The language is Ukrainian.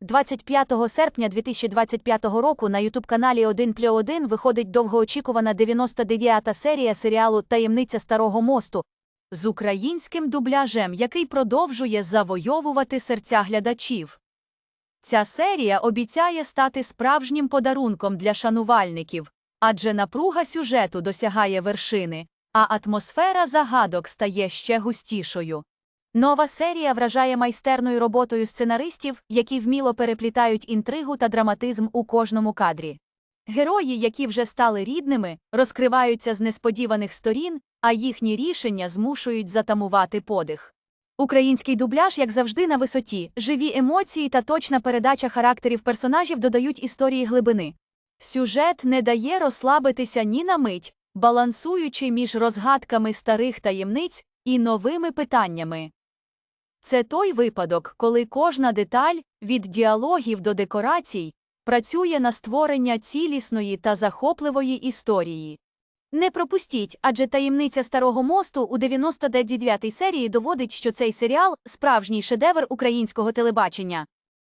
25 серпня 2025 року на ютуб-каналі 1 плюс 1 виходить довгоочікувана 99-та серія серіалу Таємниця Старого мосту з українським дубляжем, який продовжує завойовувати серця глядачів. Ця серія обіцяє стати справжнім подарунком для шанувальників, адже напруга сюжету досягає вершини, а атмосфера загадок стає ще густішою. Нова серія вражає майстерною роботою сценаристів, які вміло переплітають інтригу та драматизм у кожному кадрі. Герої, які вже стали рідними, розкриваються з несподіваних сторін, а їхні рішення змушують затамувати подих. Український дубляж, як завжди, на висоті, живі емоції та точна передача характерів персонажів додають історії глибини. Сюжет не дає розслабитися ні на мить, балансуючи між розгадками старих таємниць і новими питаннями. Це той випадок, коли кожна деталь, від діалогів до декорацій, працює на створення цілісної та захопливої історії. Не пропустіть, адже таємниця Старого мосту у 99-й серії доводить, що цей серіал справжній шедевр українського телебачення.